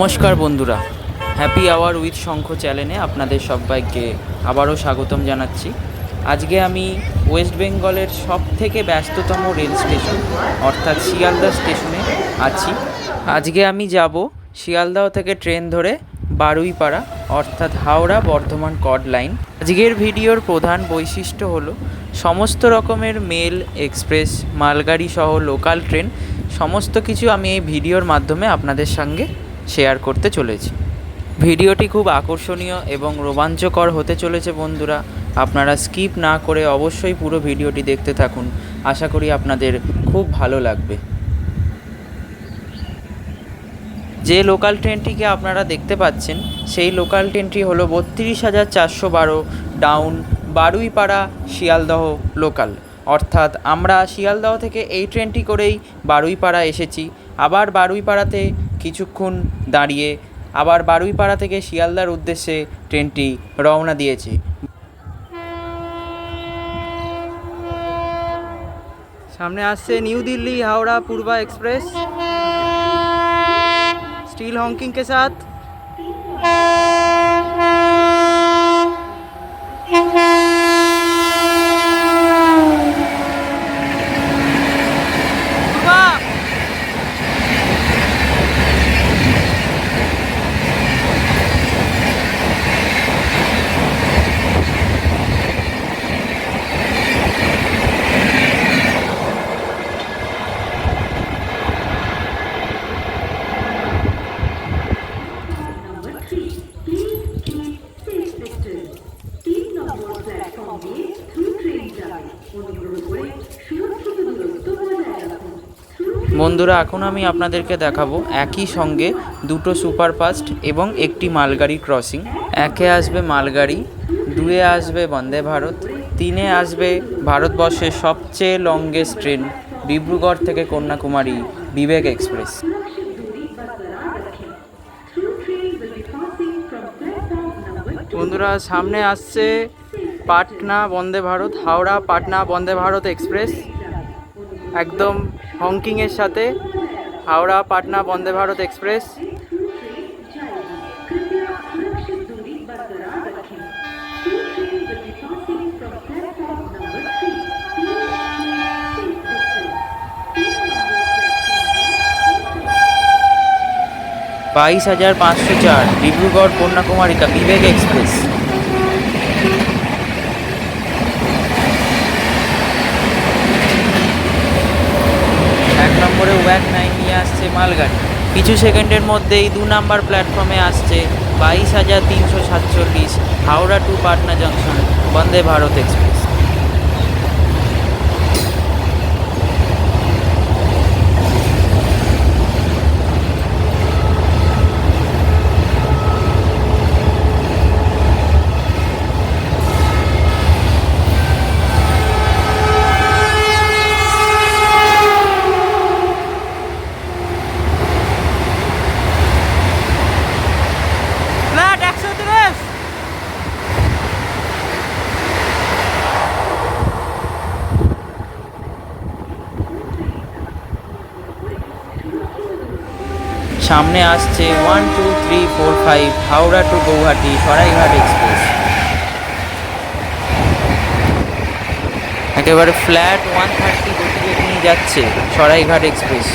নমস্কার বন্ধুরা। Happy hour with শঙ্খ চ্যানেলে আপনাদের সবাইকে আবারও স্বাগতম জানাচ্ছি। আজকে আমি ওয়েস্ট বেঙ্গলের সব থেকে ব্যস্ততম রেল স্টেশন অর্থাৎ শিয়ালদা স্টেশনে আছি। আজকে আমি যাব শিয়ালদাহ থেকে ট্রেন ধরে বারুইপাড়া, অর্থাৎ হাওড়া বর্ধমান কড লাইন আজকের ভিডিওর প্রধান বৈশিষ্ট্য হলো সমস্ত রকমের মেল এক্সপ্রেস মালগাড়ি সহ লোকাল ট্রেন সমস্ত কিছু আমি এই ভিডিওর মাধ্যমে আপনাদের সঙ্গে শেয়ার করতে চলেছি। ভিডিওটি খুব আকর্ষণীয় এবং রোমাঞ্চকর হতে চলেছে বন্ধুরা। আপনারা স্কিপ না করে অবশ্যই পুরো ভিডিওটি দেখতে থাকুন। আশা করি আপনাদের খুব ভালো লাগবে। যে লোকাল ট্রেনটিকে আপনারা দেখতে পাচ্ছেন, সেই লোকাল ট্রেনটি হলো বত্রিশ হাজার চারশো বারো ডাউন বারুইপাড়া শিয়ালদহ লোকাল অর্থাৎ আমরা শিয়ালদহ থেকে এই ট্রেনটি করেই বারুইপাড়া এসেছি। আবার বারুইপাড়াতে কিছুক্ষণ দাঁড়িয়ে আবার বারুইপাড়া থেকে শিয়ালদার উদ্দেশ্যে ট্রেনটি রওনা দিয়েছে সামনে আসছে নিউ দিল্লি হাওড়া পূর্বা এক্সপ্রেস स्टील हॉकिंग के साथ বন্ধুরা, এখন আমি আপনাদেরকে দেখাবো একই সঙ্গে দুটো সুপারফাস্ট এবং একটি মালগাড়ি ক্রসিং। একে আসবে মালগাড়ি, দুয়ে আসবে বন্দে ভারত, তিনে আসবে ভারতবর্ষের সবচেয়ে লংগেস্ট ট্রেন ডিব্রুগড় থেকে কন্যাকুমারী, বিবেক এক্সপ্রেস। বন্ধুরা, সামনে আসছে পাটনা বন্দে ভারত, হাওড়া পাটনা বন্দে ভারত এক্সপ্রেস। একদম হংকিংয়ের সাথে হাওড়া পাটনা বন্দে ভারত এক্সপ্রেস। বাইশ হাজার পাঁচশো চার, ডিব্রুগড় কন্যাকুমারিকা বিবেক এক্সপ্রেস। মালগাড়ি। কিছু সেকেন্ডের মধ্যেই দু নাম্বার প্ল্যাটফর্মে আসছে বাইশ হাজার তিনশো সাতচল্লিশ Howrah to Patna junction, Vande Bharat express. সামনে আসছে one two three four five Howrah to Gauhati, Saraighat express একেবারে ফ্ল্যাট ওয়ান থার্টি নিয়ে যাচ্ছে সরাইঘাট এক্সপ্রেস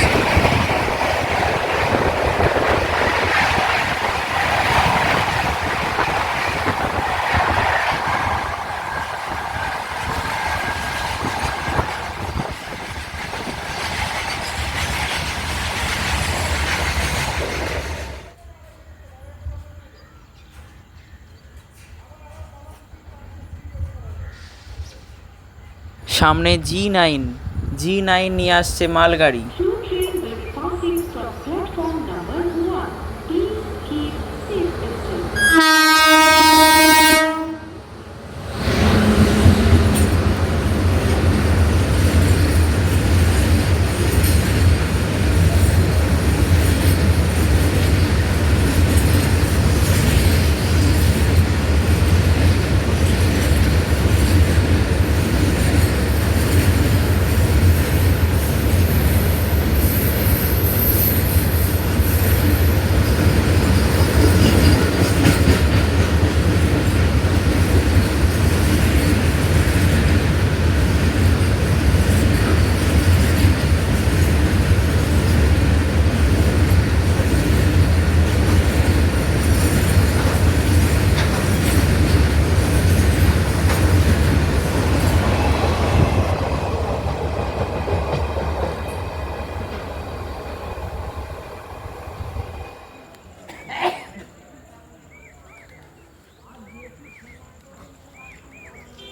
সামনে জি নাইন জি নাইন নিয়ে আসছে মালগাড়ি।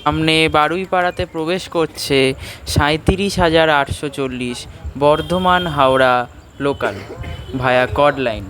সামনে বারুইপাড়াতে প্রবেশ করছে সাঁইত্রিশ হাজার আটশো চল্লিশ বর্ধমান হাওড়া লোকাল ভায়া কড লাইন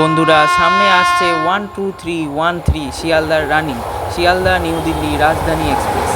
বন্ধুরা, সামনে আসছে one two three one three শিয়ালদার running, Sealdah, new Delhi, Rajdhani express.